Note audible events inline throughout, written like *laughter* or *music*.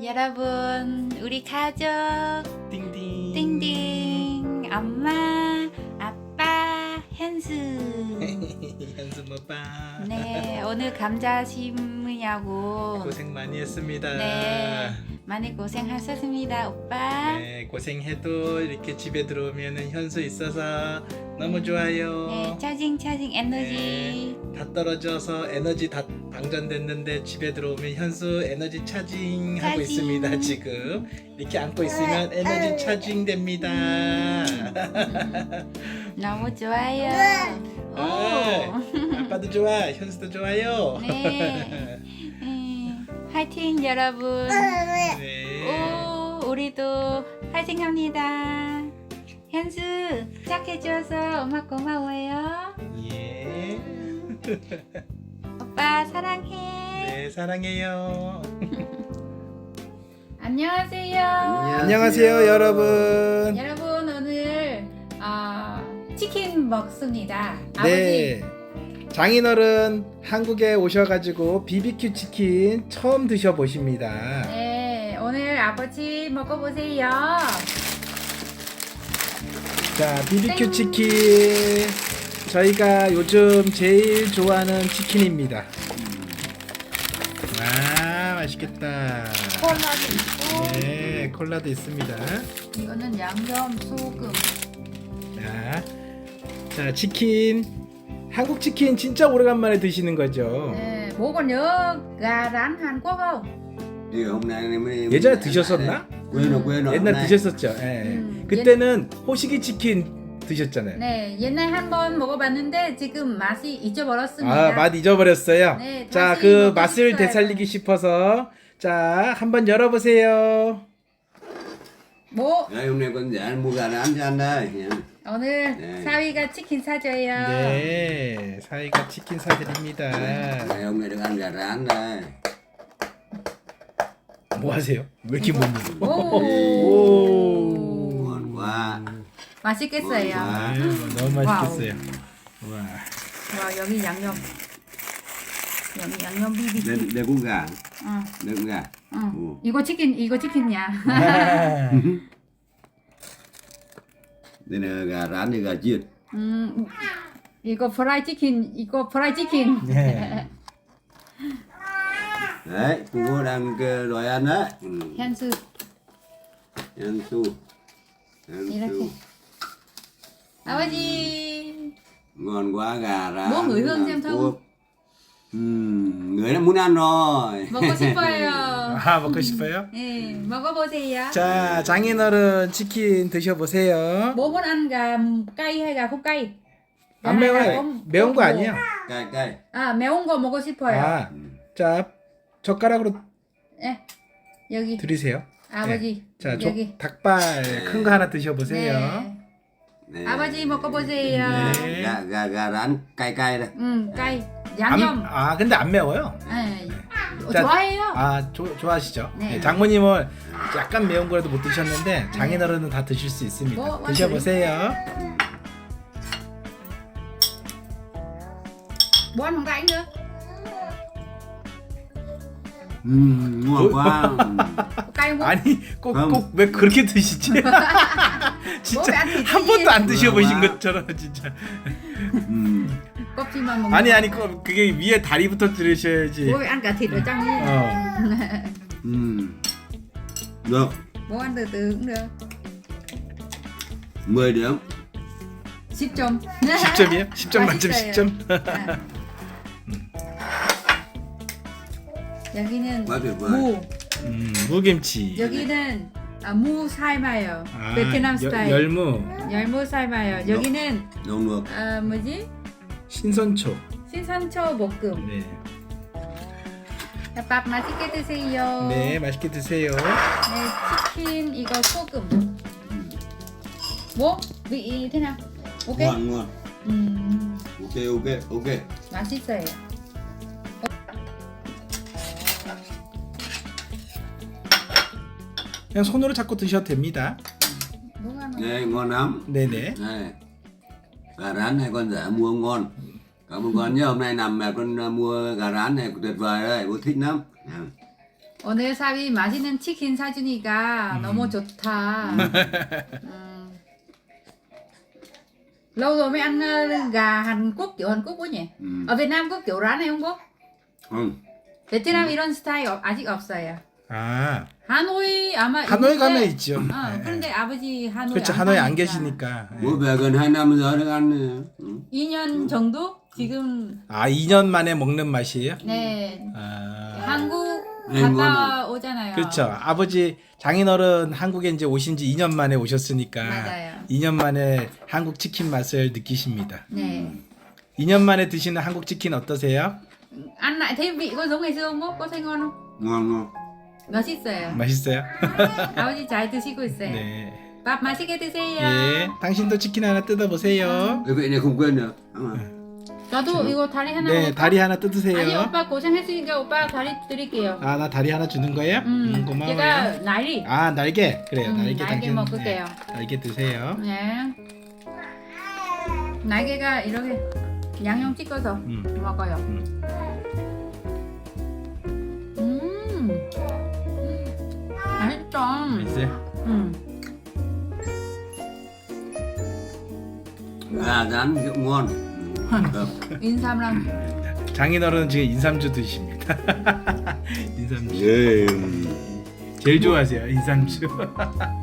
여러분, 우리 가족 띵띵. 띵띵 엄마, 아빠, 현수. *laughs* 현수 오빠. 네, 오늘 감자 심으냐고 고생 많이 했습니다. 네. 많이 고생하셨습니다, 오빠. 네, 고생해도 이렇게 집에 들어오면은 현수 있어서 너무 좋아요. 네, 차징 차징 에너지. 네, 다 떨어져서 에너지 다 방전됐는데 집에 들어오면 현수 에너지 차징 하고 차징. 있습니다 지금 이렇게 안고 있으면 에너지 차징 됩니다. *laughs* 너무 좋아요. 오. 아, 아빠도 좋아, 현수도 좋아요. 네. 음, 화이팅 여러분. 네. 오, 우리도 화이팅합니다. 현수 착해줘서 엄마 고마워요. 예. *laughs* 오빠 사랑해. 네, 사랑해요. *laughs* 안녕하세요. 안녕하세요, 여러분. 여러분 오늘 어, 치킨 먹습니다. 네. 장인어른 한국에 오셔가지고 BBQ 치킨 처음 드셔보십니다. 아버지. 네, 오늘 아버지 먹어보세요. 자, BBQ 땡. 치킨. 저희가 요즘 제일 좋아하는 치킨입니다. 아, 맛있겠다. 콜라도 있고 네, 콜라도 있습니다. 이거는 양념 소금. 자, 자, 치킨. 한국 치킨 진짜 오래간만에 드시는 거죠? 네, còn nhớ gà rán Hàn Quốc không? thì hôm nay mới 예전에 드셨었나? quên rồi quên rồi 옛날 nay. 드셨었죠. 예. 음, 그때는 호식이 치킨 드셨잖아요. 네, 옛날 한번 먹어봤는데 지금 맛이 잊어버렸습니다. 아, 맛 잊어버렸어요. 네, 자, 다시 그 먹고 맛을 싶어요. 되살리기 싶어서 자, 한번 열어보세요. 뭐 gà rán cho ăn đây nha. 오늘 네. 사위가 치킨 사줘요. 네, 사이가 치킨 사드립니다. Ăn gà rán đây 뭐 하세요? 왜 이렇게 못 먹어? 오, 오. ngon quá 맛있겠어요. 아, 너무 맛있겠어요. 와. 와 여기 양념, 여기 양념 비비. đây cũng gà 응, cũng gà 응. 오. 이거 치킨, 이거 치킨이야. thì gà chiên 음, 이거 프라이 치킨, 이거 프라이 치킨. 네. đấy đòi ăn đấy ừ. 현수, ăn 이렇게. 아버지. ngon quá gà rán Bố ngửi hương Hàn xem. Quốc. Ừm, người đã muốn ăn rồi 먹고 싶어요. 아, 먹고 싶어요? 네, 먹어보세요. 자, 장인어른 치킨 드셔보세요. Bố muốn ăn gà cay hay gà không cay? Gà 안 매워요. 매운 거 아니야? cay cay 아 매운 거 먹고 싶어요. 아, 자, 젓가락으로 예, 여기 드리세요. 아버지 자, 저 여기. 닭발 큰 거 하나 드셔보세요. 네. Nè. 아버지 먹어보세요. 네. gà rán cay cay đây 음. 안, 양념. 아, 근데 안 매워요. 예. 어, 자, 좋아해요. 아, 조, 좋아하시죠? 네. 네, 장모님은 약간 매운 거라도 못 드셨는데 장인어른은 다 드실 수 있습니다. 뭐, 뭐 드셔보세요. Ăn không cay nữa. Ừm, ngon quá cay không? 아니, 꼭 꼭 왜 그렇게 드시지? *laughs* 진짜 안 드시지? 한 번도 안 드셔보신 와. 것처럼 진짜. Ừm. 껍질만 먹는 아니 거. 아니 그- 그게 위에 다리부터 들으셔야지. Cả thịt ở trong đi. 어. Ừm. được Bố ăn từ từ cũng được. 10 điểm 10점. 10점이요? 10점 만점 맛있어요. 10점. 여기는 tuyệt vời 무. 음, 무김치. 여기는 아, 무 삶아요. 아, 베트남 여- 스타일. 열 무, 열무 삶아요. 여기는 được 어, 뭐지? 신선초. 신선초 볶음. 네. 자, 밥 맛있게 드세요. 네, 맛있게 드세요. 네, 치킨 이거 소금. 뭐? vị thế nào? Ok. ngon ngon 음, ok ok ok 맛있어요. 그냥 손으로 잡고 드셔도 됩니다. 뭐가 나? đây ngon lắm 네네. đây gà rán này con rể mua ngon cảm ơn con nhé hôm nay nằm mà con uh, mua gà rán này tuyệt vời đấy bố thích lắm Nè. 오늘 사위 맛있는 치킨 사주니까 음. 너무 좋다. 음. Lâu rồi mới ăn ờ, gà Hàn Quốc kiểu Hàn Quốc quá nhỉ? 음. Ở Việt Nam có kiểu rán này không có? 응. 베트남 이런 스타일 어- 아직 없어요. 아 하노이 아마 하노이 있는데- 가면 있죠. 어, 네. 그런데 아버지 하노이 그렇죠. 안 하노이 안 가니까. 계시니까. 네. 뭐 백은 들어갔네. 응. 2년 정도 지금 아 2년 만에 먹는 맛이에요? 네 아 한국 네, 갔다 오잖아요. 그렇죠. 아버지 장인어른 한국에 이제 오신 지 2년 만에 오셨으니까 맞아요. 2년 만에 한국 치킨 맛을 느끼십니다. 네. 2년 만에 드시는 한국 치킨 어떠세요? ăn lại thấy vị có giống ngày xưa không? có? Có thấy ngon không? ngon ngon. 맛있어요. 맛있어요? 아버지 잘 드시고 있어요. 네. 밥 맛있게 드세요. 예. 당신도 치킨 하나 뜯어 보세요. này không quên được. Đúng rồi. 저도 이거 다리 하나 네, 먹을까? 다리 하나 아니 뜯으세요. 오빠 고생했으니까 오빠 다리 드릴게요. 아, 나 다리 하나 주는 거예요? 음, 음, 고마워요. 제가 날이. 아, 날개. 그래요. 음, 날개 날개 당신. 먹을게요. 네, 날개 드세요. 네. 날개가 이렇게 양념 찍어서 음. 먹어요. 음. 음. 맛있다. 맛있어요? 음. Gà rán rượu ngon. Được. 인삼랑 장인어른은 지금 인삼주 드십니다. *laughs* 인삼주. 예. 제일 좋아하세요. 인삼주.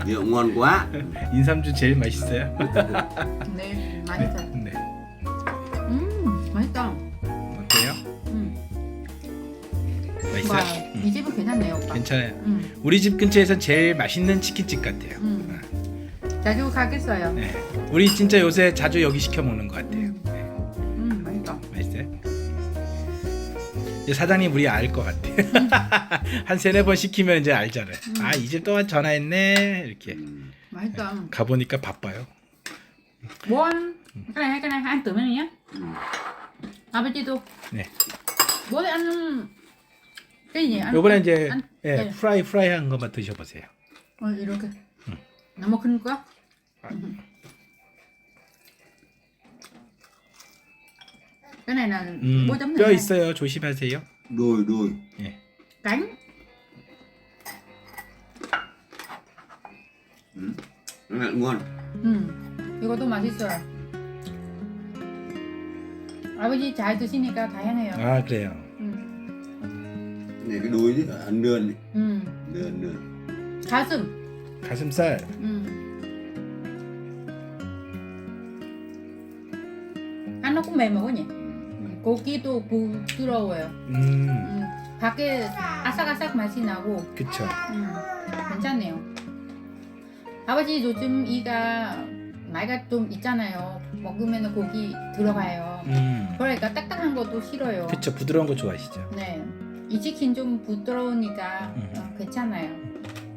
Rượu ngon quá. 인삼주 제일 맛있어요. 네 맛있어요. 괜찮아요. 음. 우리 집 근처에선 제일 맛있는 치킨집 같아요. 음. 자주 가겠어요. 네. 우리 진짜 요새 자주 여기 시켜 먹는 것 같아요. 네. 음 맛있다. 맛있어요? 이제 사장님 우리 알 것 같아. *laughs* 한 세네 번 시키면 이제 알잖아요. 아이 집또 전화했네 이렇게 음. 맛있다. 가보니까 바빠요. Ăn thử bên này nhé. 음. 아버지도 네. bố thì gì ăn? 요번에 이제 ăn- 예, 네. 프라이 프라이한 것만 드셔보세요. 어, 이렇게. 너무 큰 거야? cái này là 음, bố chấm 뼈 này 있어요. 조심하세요. Đôi. 예. cánh Nó lại ngon. 음, 이것도 맛있어요. 아버지 잘 드시니까 다양해요. 아 그래요. 음, cái đuôi chứ, ăn nườn đi. 음, Nườn nườn. 가슴. 가슴살. 음. cũng mềm mà có nhỉ? 고기도 부드러워요. 음, 음, 밖에 아삭아삭 맛이 나고 그쵸. 음, 괜찮네요. 아버지 요즘 이가 나이가 좀 있잖아요. 먹으면 고기 들어가요. 음, 그러니까 딱딱한 것도 싫어요. 그쵸. 부드러운 거 좋아하시죠. 네, 이 치킨 좀 부드러우니까 음. 어, 괜찮아요.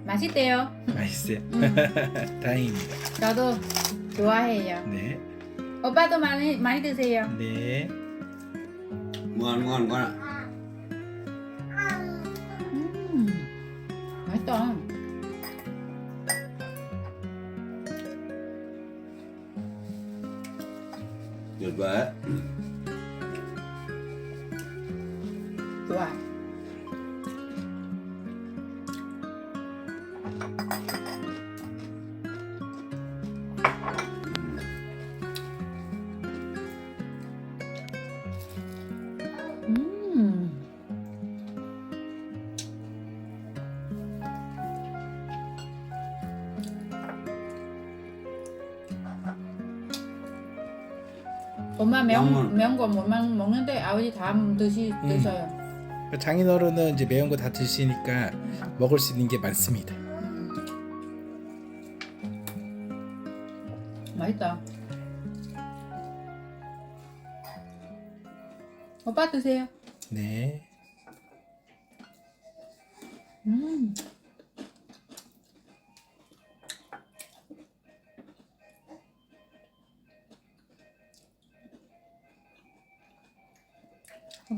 맛있대요. 맛있어요. 음, *laughs* 다행입니다. 저도 좋아해요. 네, 오빠도 많이 많이 드세요. 네. Ngon quá. 음, 엄마 매운 양은- 매운 거못 먹는데 아버지 다 드시 음. 드셔요. 장인어른은 이제 매운 거 다 드시니까 먹을 수 있는 게 많습니다. 맛있다. 오빠 드세요. 네.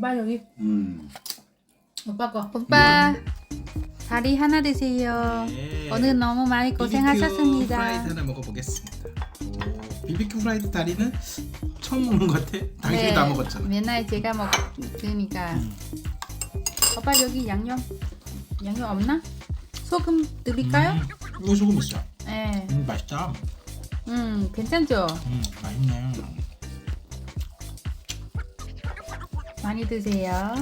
오빠 여기 음. 오빠 거. 오빠 다리 하나 드세요. 네. 오늘 너무 많이 고생하셨습니다. 프라이드 하나 먹어보겠습니다. BBQ 프라이드 다리는 처음 먹는 것 같아. 당신이 네, 다 먹었잖아. 맨날 제가 먹으니까. 음. 오빠 여기 양념. 양념 없나? 소금 드릴까요? 음, 이거 소금 있어. 네. 음, 맛있다. 음, 괜찮죠? 음, 맛있네. 많이 드세요.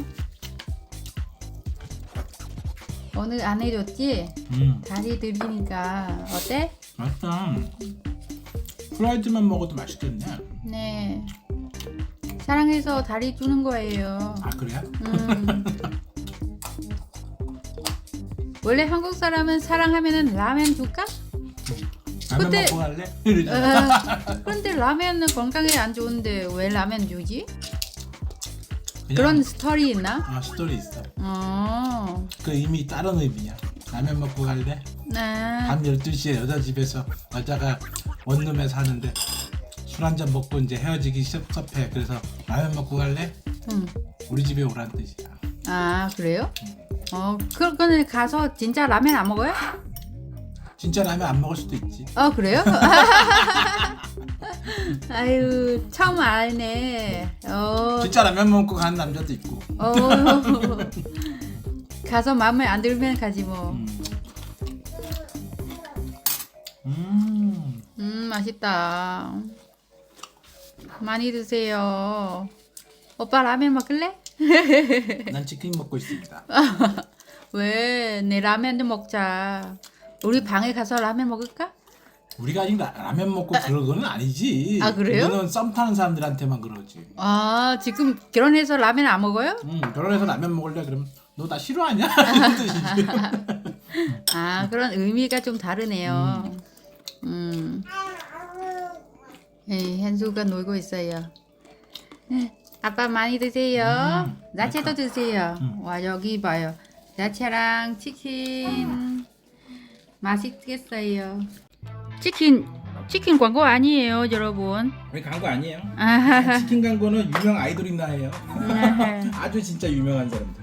오늘 안 해줬지? 음, 다시 드리니까 어때? 맛있다. 프라이드만 먹어도 맛있겠네. 네. 사랑해서 다리 주는 거예요. 아 그래? 음. 원래 한국 사람은 사랑하면은 라면 줄까? 라면 근데- 먹고 갈래? 이러잖아. 어, 그런데 라면은 건강에 안 좋은데 왜 라면 주지? 그런 스토리 있나? 아 스토리 있어. 어, 그 이미 다른 의미야. 라면 먹고 갈래? 네. 밤 12시에 여자 집에서 여자가 원룸에 사는데 술 한 잔 먹고 이제 헤어지기 섭섭해. 그래서 라면 먹고 갈래? 음. 우리 집에 오란 뜻이야. 아 그래요? 어, 그러면 가서 진짜 라면 안 먹어요? 진짜 라면 안 먹을 수도 있지. 어 그래요? *laughs* 아유 처음 알네. 어, 진짜 라면 먹고 가는 남자도 있고. 어. 가서 마음에 안 들면 가지 뭐. 음. 음. 음 맛있다. 많이 드세요. 오빠 라면 먹을래? *laughs* 난 치킨 먹고 있습니다. 왜? 내 라면 좀 먹자. 우리 방에 가서 라면 먹을까? 우리가 아직 라, 라면 먹고 그런 거는 아니지. 아, 그래요? 우리는 썸 타는 사람들한테만 그러지. 아 지금 결혼해서 라면 안 먹어요? 음, 결혼해서 라면 먹을래? 그러면 너 나 싫어하냐? *laughs* 이런 뜻이지. 아 그런 의미가 좀 다르네요. 음. 에이, 현수가 놀고 있어요. 네, 아빠 많이 드세요. 음, 야채도 드세요. 음. 와 여기 봐요. 야채랑 치킨 맛있겠어요. 치킨 치킨 광고 아니에요, 여러분. 우리 광고 아니에요. *laughs* 아하하. 치킨 광고는 유명 아이돌이 나예요. 아하. 아주 진짜 유명한 사람들.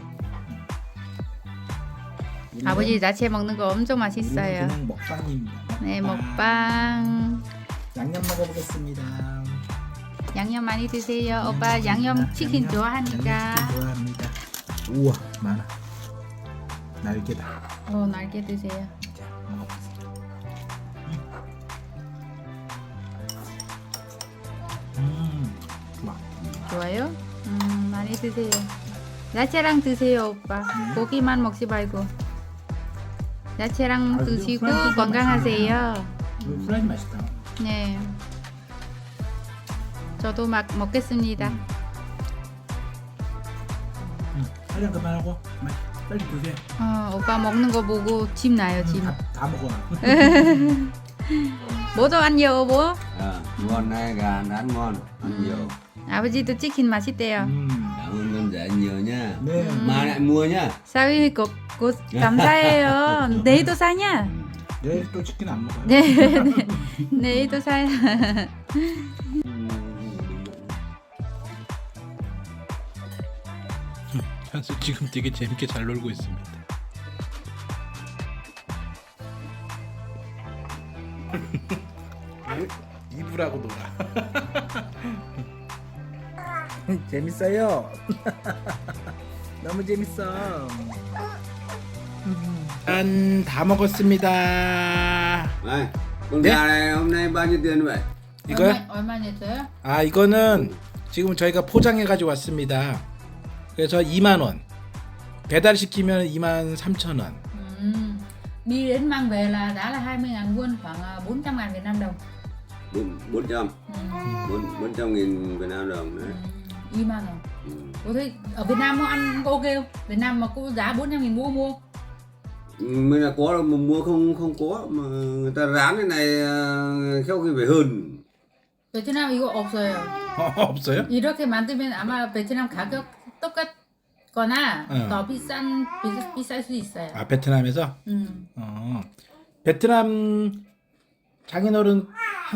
우리는- 아버지 야채 먹는 거 엄청 우리는 맛있어요. 그냥 먹방입니다. 네 먹방. 양념 먹어보겠습니다. 양념 많이 드세요. 오빠 양념 치킨 좋아하니까. 양념 치킨 좋아합니다. 우와 많아. 날개다. 어 날개 드세요. 좋아요? 음 많이 드세요. 야채랑 드세요 오빠. 고기만 먹지 말고. 야채랑 아, 드시고 건강하세요. 이거 프라이드 맛있다. 네. 저도 막 먹겠습니다. 응. 촬영 그만하고 마- 빨리 드세요. 어, 오빠 먹는 거 보고 침 나요 침. 다, 다 먹어. *laughs* 뭐도 안 요, 뭐? à, ngon này gà ăn ngon ăn nhiều 아버지도 치킨 맛있대요. 음. nhiều nha 네. mà lại mua nha 사위 고, 고 감사해요. *laughs* 내일도 사냐? 내일 또 치킨 안 먹어요. 네, 네. *laughs* 내일도 사. 현수 *laughs* 지금 되게 재밌게 잘 놀고 있습니다. 이불하고 놀아. 재밌어요. 너무 재밌어. 짠, 다 먹었습니다. này con Đấy. gà này hôm nay bao nhiêu tiền vậy 이거요? 얼마, 얼마 냈어요? 아 이거는 지금 저희가 포장해 가지고 왔습니다. 그래서 2만 원. 배달 시키면 2만 3천 원. Ừ. Đi đến mang về là đã là 20 ngàn won khoảng à, 400 ngàn Việt Nam đồng. bốn bốn trăm Ừ. bốn bốn trăm nghìn việt nam đồng đấy Ừ. 2 man đồng. ừ. Cô thấy ở Việt Nam nó ăn ok không? Việt Nam mà cô giá 400 nghìn mua mua. mình là có đâu mà mua không không có mà người ta rán cái này à, khéo khi phải hơn 베트남 이거 없어요. 없어요? 이렇게 만들면 아마 베트남 가격 똑같거나 응. 더 비싼 비, 비쌀 수 있어요. 아 베트남에서? 음. 어. 베트남 장인어른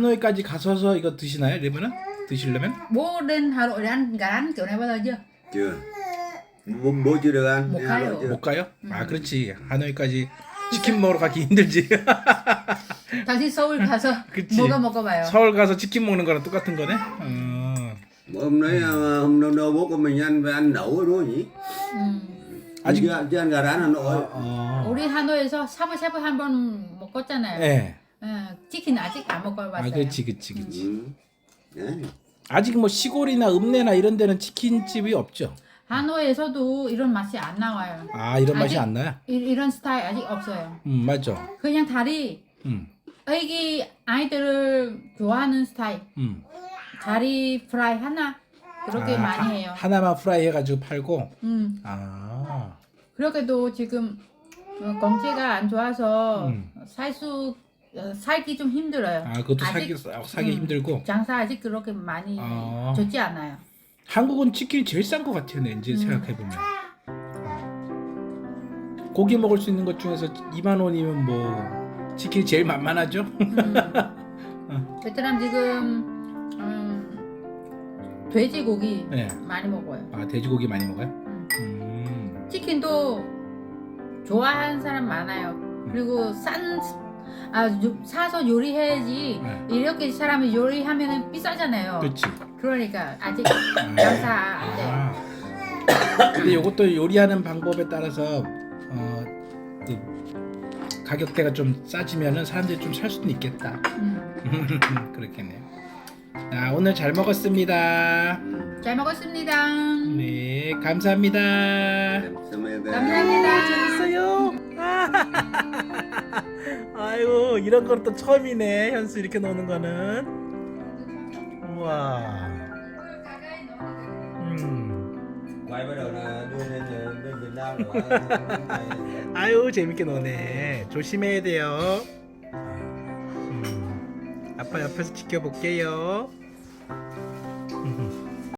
하노이까지 가서서 이거 드시나요? 이러면은 드시려면? Bố lên Hà Nội để ăn gà rán kiểu này bao giờ chưa? chưa bố, bố chưa được ăn Một Đi cái Hà Nội rồi. chưa? 못 가요? 아 그렇지 하노이까지 치킨 먹으러 가기 힘들지. 당신 서울 가서 그치. 뭐가 먹어봐요. 서울 가서 치킨 먹는 거랑 똑같은 거네. 어. hôm đấy à, hôm đâu đâu bố của mình ăn phải ăn đậu rồi đúng không nhỉ 음. 아직- 전 가라는 어. 어. 우리 하노이에서 샤브샤브 한 번 먹었잖아요. 예. 어, 치킨 아직 안 먹어봤어요. 아, 그렇지, 그렇지, 그렇지. 음. 예. 아직 뭐 시골이나 읍내나 이런 데는 치킨집이 없죠. 하노이에서도 이런 맛이 안 나와요. 아, 이런 맛이 아직- 안 나요? 이, 이런 스타일 아직 없어요. 음, 맞죠. 그냥 다리 음, 애기 아이들을 좋아하는 스타일. 음. 다리 프라이 하나 그렇게 아, 많이 하- 해요. 하 나만 프라이 해가지고 팔고. 음. 아, 그렇게도 지금 어, 경제가 안 좋아서 음. 살 수 어, 살기 좀 힘들어요. 아, 그것도 사기 사기 음. 힘들고. 장사 아직 그렇게 많이 아. 좋지 않아요. 한국은 치킨이 제일 싼 것 같아요, 네, 음. 이제 생각해 보면. 고기 먹을 수 있는 것 중에서 2만 원이면 뭐 치킨이 제일 만만하죠. 음. *laughs* 베트남 지금 음, 돼지고기 네. 많이 먹어요. 아, 돼지고기 많이 먹어요? 음. 음. 치킨도 좋아하는 사람 많아요. 그리고 싼 아, 요- 사서 요리해야지 네. 이렇게 사람이 요리하면은 비싸잖아요. 그렇지. 그러니까 아직 장사 안 돼. 아. 근데 이것도 요리하는 방법에 따라서 어, 그 가격대가 좀 싸지면은 사람들이 좀 살 수도 있겠다. 음. *laughs* 그렇겠네요. 자, 오늘 잘 먹었습니다. 잘 먹었습니다. 네, 감사합니다. 감사합니다. 감사합니다. 재밌어요. 아유, 이런 건 또 처음이네. 현수 이렇게 노는 거는. 우와. 음. 아유 재밌게 노네 조심해야 돼요 음, 아빠 옆에서 지켜볼게요